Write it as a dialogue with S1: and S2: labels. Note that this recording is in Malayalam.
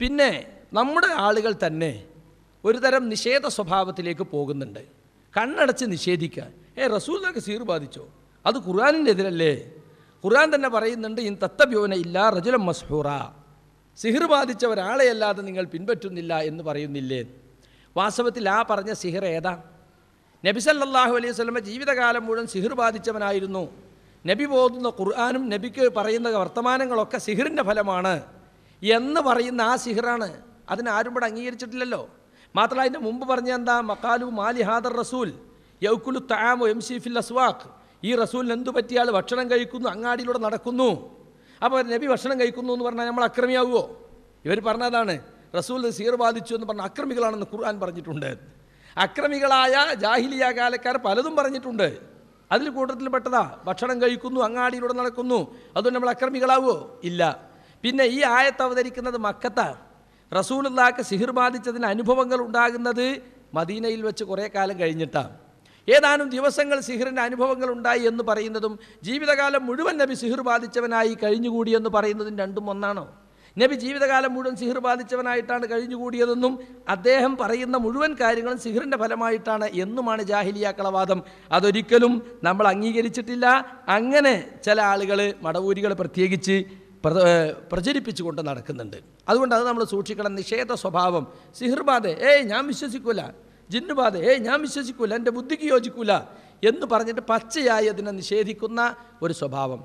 S1: പിന്നെ നമ്മുടെ ആളുകൾ തന്നെ ഒരു തരം നിഷേധ സ്വഭാവത്തിലേക്ക് പോകുന്നുണ്ട്. കണ്ണടച്ച് നിഷേധിക്കുക. ഏ റസൂലിനൊക്കെ സീർ ബാധിച്ചോ? അത് ഖുർആാനിന്റെ എതിരല്ലേ ഖുർആൻ തന്നെ പറയുന്നുണ്ട് ഇൻ തത്തബ്യോന ഇല്ല റജുലം മസ്ഹൂറ. സിഹിർ ബാധിച്ച ഒരാളെ അല്ലാതെ നിങ്ങൾ പിൻപറ്റുന്നില്ല എന്ന് പറയുന്നില്ലേ? വാസ്തവത്തിൽ ആ പറഞ്ഞ സിഹിർ ഏതാ? നബി സല്ലാഹു അലൈഹി വസല്ലമ ജീവിതകാലം മുഴുവൻ സിഹിർ ബാധിച്ചവനായിരുന്നു. നബി പോകുന്ന ഖുർആാനും നബിക്ക് പറയുന്ന വർത്തമാനങ്ങളൊക്കെ സിഹിറിന്റെ ഫലമാണ്. എന്ന് പറയുന്ന ആ സിഹറാണ്. അതിനാരും ഇവിടെ അംഗീകരിച്ചിട്ടില്ലല്ലോ. മാത്രമല്ല അതിന്റെ മുമ്പ് പറഞ്ഞ എന്താ? മക്കാലു മാലി ഹാദർ റസൂൽ. യൗക്കുലു താമോ എം ഫിൽ അസ്വാഖ്. ഈ റസൂലിന് എന്തു പറ്റിയാൾ ഭക്ഷണം കഴിക്കുന്നു അങ്ങാടിയിലൂടെ നടക്കുന്നു. അപ്പോൾ നബി ഭക്ഷണം കഴിക്കുന്നു എന്ന് പറഞ്ഞാൽ നമ്മൾ അക്രമിയാവുമോ ഇവർ പറഞ്ഞതാണ് റസൂൽ സീർ ബാധിച്ചു എന്ന് പറഞ്ഞ അക്രമികളാണെന്ന് ഖുർആൻ പറഞ്ഞിട്ടുണ്ട്. അക്രമികളായ ജാഹിലിയ കാലക്കാർ പലതും പറഞ്ഞിട്ടുണ്ട്. അതിൽ കൂട്ടത്തിൽ പെട്ടതാ ഭക്ഷണം കഴിക്കുന്നു അങ്ങാടിയിലൂടെ നടക്കുന്നു. അതുകൊണ്ട് നമ്മൾ അക്രമികളാവുമോ ഇല്ല. പിന്നെ ഈ ആയത്ത് അവതരിക്കുന്നത് മക്കത്താണ്. റസൂലുള്ളാക്ക് സിഹിർ ബാധിച്ചതിന് അനുഭവങ്ങൾ ഉണ്ടാകുന്നത് മദീനയിൽ വെച്ച് കുറേ കാലം കഴിഞ്ഞിട്ടാണ്. ഏതാനും ദിവസങ്ങൾ സിഹിറിന്റെ അനുഭവങ്ങൾ ഉണ്ടായി എന്ന് പറയുന്നതും ജീവിതകാലം മുഴുവൻ നബി സിഹിർ ബാധിച്ചവനായി കഴിഞ്ഞുകൂടി എന്ന് പറയുന്നതും രണ്ടും ഒന്നാണോ. നബി ജീവിതകാലം മുഴുവൻ സിഹിർ ബാധിച്ചവനായിട്ടാണ് കഴിഞ്ഞുകൂടിയതെന്നും അദ്ദേഹം പറയുന്ന മുഴുവൻ കാര്യങ്ങളും സിഹിറിന്റെ ഫലമായിട്ടാണ് എന്നുമാണ് ജാഹിലിയ കളവാദം. അതൊരിക്കലും നമ്മൾ അംഗീകരിച്ചിട്ടില്ല. അങ്ങനെ ചില ആളുകൾ മടവൂരികൾ പ്രത്യേകിച്ച് പ്ര പ്രചരിപ്പിച്ചുകൊണ്ട് നടക്കുന്നുണ്ട്. അതുകൊണ്ട് അത് നമ്മൾ സൂക്ഷിക്കണം. നിഷേധ സ്വഭാവം. സിഹിർബാധ ഏയ് ഞാൻ വിശ്വസിക്കൂല. ജിന്നുബാധ ഏയ് ഞാൻ വിശ്വസിക്കൂല. എന്റെ ബുദ്ധിക്ക് യോജിക്കൂല. എന്ന് പറഞ്ഞിട്ട് പച്ചയായി അതിനെ നിഷേധിക്കുന്ന ഒരു സ്വഭാവം.